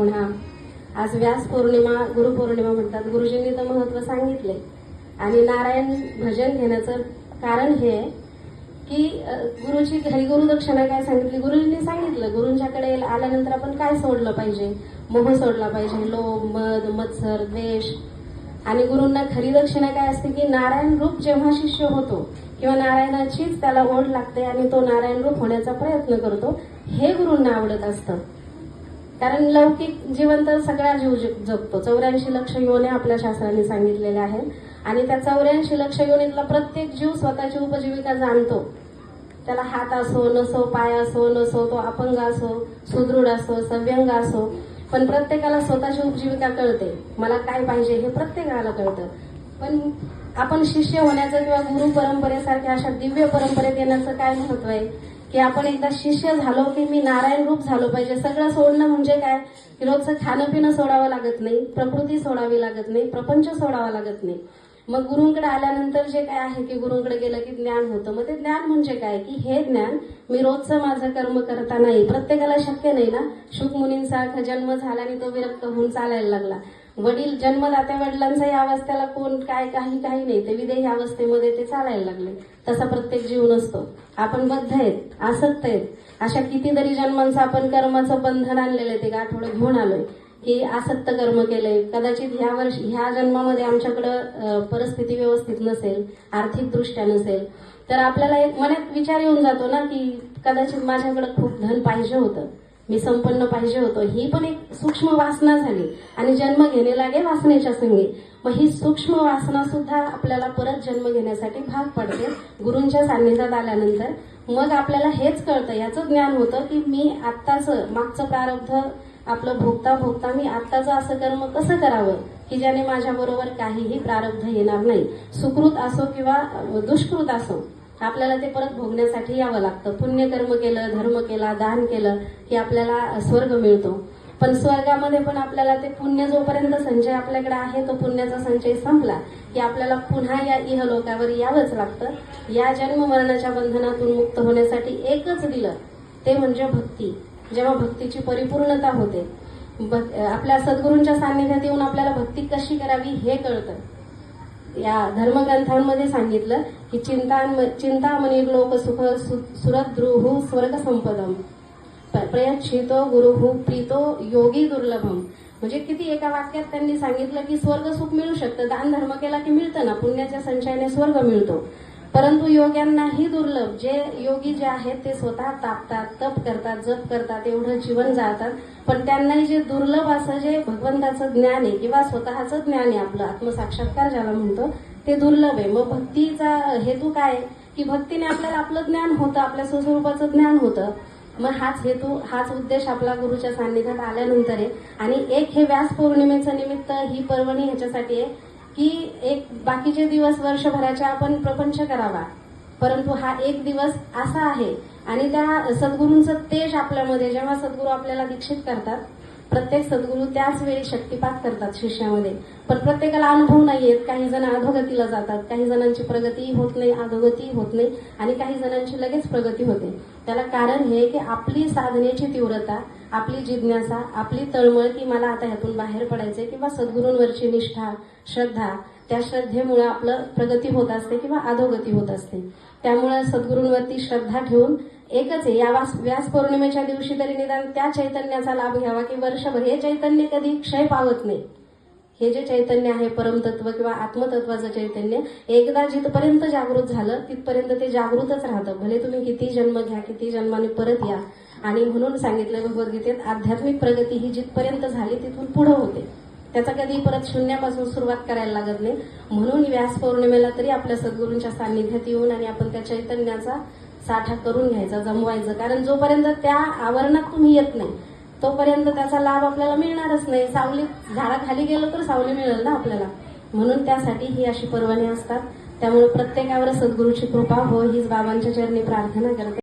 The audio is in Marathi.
पुन्हा. आज व्यास पौर्णिमा गुरुपौर्णिमा म्हणतात. गुरुजींनी तर महत्त्व सांगितले. आणि नारायण भजन घेण्याचं कारण हे आहे की गुरुची घरी गुरुदक्षिणा काय सांगितली? गुरुजींनी सांगितलं गुरुंच्याकडे आल्यानंतर आपण काय सोडलं पाहिजे? मोह सोडला पाहिजे. लोभ मद मत्सर द्वेष. आणि गुरुंना खरी दक्षिणा काय असते की नारायण रूप जेव्हा शिष्य होतो किंवा नारायणाचीच त्याला ओढ लागते आणि तो नारायण रूप होण्याचा प्रयत्न करतो हे गुरुंना आवडत असतं. कारण लौकिक जीवन तर सगळा जीव जग- जगतो. चौऱ्याऐंशी लक्ष योने आपल्या शास्त्राने सांगितलेल्या आहेत आणि त्या चौऱ्याऐंशी लक्ष योनीतला प्रत्येक जीव स्वतःची उपजीविका जाणतो. त्याला हात असो नसो पाय असो नसो तो अपंग असो सुदृढ असो सव्यंग असो पण प्रत्येकाला स्वतःची उपजीविका कळते. मला काय पाहिजे हे प्रत्येकाला कळतं. पण आपण शिष्य होण्याचं किंवा गुरु परंपरेसारख्या अशा दिव्य परंपरेत येण्याचं काय महत्त्व आहे? की आपण एकदा शिष्य झालो की मी नारायण रूप झालो पाहिजे. सगळं सोडणं म्हणजे काय? की रोजचं खाणं पिणं सोडावं लागत नाही प्रकृती सोडावी लागत नाही प्रपंच सोडावा लागत नाही. मग गुरुंकडे आल्यानंतर जे काय आहे की गुरुंकडे गेलं की ज्ञान होतं. मग ते ज्ञान म्हणजे काय? की हे ज्ञान मी रोजचं माझं कर्म करता नाही प्रत्येकाला शक्य नाही ना? शुकमुनींसारखा जन्म झाला आणि तो विरक्त होऊन चालायला लागला. वडील जन्मदात्या वडिलांचा या अवस्थेला कोण काय काही काही नाही. ते विदेही अवस्थेमध्ये ते चालायला लागले. तसा प्रत्येक जीव नसतो. आपण बद्ध आहेत आसक्त आहेत. अशा कितीतरी जन्मांचं आपण कर्माचं बंधन आणलेलं आहे. ते आठवडं घेऊन आलोय. की आसक्त कर्म केलंय. कदाचित ह्या वर्षी ह्या जन्मामध्ये आमच्याकडं परिस्थिती व्यवस्थित नसेल आर्थिक दृष्ट्या नसेल तर आपल्याला एक मनात विचार येऊन जातो ना की कदाचित माझ्याकडं खूप धन पाहिजे होतं. मी संपन्न पाहिजे होतो. ही पण एक सूक्ष्म वासना झाली. आणि जन्म घेणे लागे वासनेच्या संगी. मग ही सूक्ष्म वासना सुद्धा आपल्याला परत जन्म घेण्यासाठी भाग पडते गुरूंच्या सान्निध्यात आल्यानंतर. मग आपल्याला हेच कळतं याचं ज्ञान होतं की मी आत्ताच मागचं प्रारब्ध आपलं भोगता भोगता मी आत्ताचं असं कर्म कसं करावं? की ज्याने माझ्याबरोबर काहीही प्रारब्ध येणार नाही. सुकृत असो किंवा दुष्कृत असो आपल्याला ते परत भोगण्यासाठी यावं लागतं. पुण्यकर्म केलं धर्म केला दान केलं की आपल्याला स्वर्ग मिळतो. पण स्वर्गामध्ये पण आपल्याला ते पुण्य जोपर्यंत संचय आपल्याकडे आहे तो पुण्याचा संचय संपला की आपल्याला पुन्हा या इहलोकावर यावंच लागतं. या जन्म मरणाच्या बंधनातून मुक्त होण्यासाठी एकच दिलं ते म्हणजे भक्ती. जेव्हा भक्तीची परिपूर्णता होते आपल्या सद्गुरूंच्या सान्निध्यात येऊन आपल्याला भक्ती कशी करावी हे कळतं. या धर्मग्रंथांमध्ये सांगितलं की चिंता चिंतामणी लोक सुख सुरद्रुहु स्वर्ग संपदम। प्रयच्छितो गुरुहु प्रीतो योगी दुर्लभम। म्हणजे किती एका वाक्यात त्यांनी सांगितलं की स्वर्ग सुख मिळू शकतं दान धर्म केला की मिळतं ना पुण्याच्या संशयाने स्वर्ग मिळतो. परंतु योग्यांनाही दुर्लभ जे योगी जे आहेत ते स्वतः तापतात तप करतात जप करतात एवढं जीवन जाळतात. पण त्यांनाही जे दुर्लभ असं जे भगवंताचं ज्ञान आहे किंवा स्वतःचं ज्ञान आहे आपलं आत्मसाक्षात्कार ज्याला म्हणतो ते दुर्लभ आहे. मग भक्तीचा हेतू काय आहे? की भक्तीने आपल्याला आपलं ज्ञान होतं आपल्या स्वस्वरूपाचं ज्ञान होतं. मग हाच हेतू हाच उद्देश आपला गुरुच्या सान्निध्यात आल्यानंतर आहे आणि एक हे व्यास पौर्णिमेचं निमित्त ही पर्वणी ह्याच्यासाठी आहे. की एक बाकीचे दिवस वर्षभराच्या आपण प्रपंच करावा. परंतु हा एक दिवस असा आहे आणि त्या सद्गुरूंचं तेज आपल्यामध्ये जेव्हा सद्गुरू आपल्याला दीक्षित करतात प्रत्येक सद्गुरू त्याच वेळी शक्तिपात करतात शिष्यामध्ये. पण प्रत्येकाला अनुभव नाही येत काही जण अधोगतीला जातात काही जणांची प्रगतीही होत नाही अधोगतीही होत नाही आणि काही जणांची लगेच प्रगती होते. त्याला कारण हे की आपली साधनेची तीव्रता आपली जिज्ञासा आपली तळमळ की मला आता ह्यातून बाहेर पडायचंय किंवा सद्गुरूंवरची निष्ठा श्रद्धा त्या श्रद्धेमुळे आपलं प्रगती होत असते किंवा अधोगती होत असते. त्यामुळे सद्गुरूंवरती श्रद्धा ठेवून एकच आहे या वास व्यास पौर्णिमेच्या दिवशी तरी निदान त्या चैतन्याचा लाभ घ्यावा की वर्षभर हे चैतन्य कधी क्षय पावत नाही. हे जे चैतन्य आहे परमतत्व किंवा आत्मतत्वाचं चैतन्य एकदा जिथपर्यंत जागृत झालं तिथपर्यंत ते जागृतच राहतं. भले तुम्ही किती जन्म घ्या किती जन्माने परत या. आणि म्हणून सांगितलं भगवद्गीतेत आध्यात्मिक प्रगती ही जिथपर्यंत झाली तिथून पुढे होते. त्याचा कधी परत शून्यापासून सुरुवात करायला लागत नाही. म्हणून व्यास पौर्णिमेला तरी आपल्या सद्गुरूंच्या सान्निध्यात येऊन आणि आपण त्या चैतन्याचा साठा करून घ्यायचा जमवायचं. कारण जोपर्यंत त्या आवरणात तुम्ही येत नाही तोपर्यंत त्याचा लाभ आपल्याला मिळणारच नाही. सावली झाडाखाली गेलो तर सावली मिळेल ना आपल्याला. म्हणून त्यासाठी ही अशी पर्वणी असतात. त्यामुळे प्रत्येकावर सद्गुरूची कृपा हो हीच बाबांच्या चरणी प्रार्थना करते.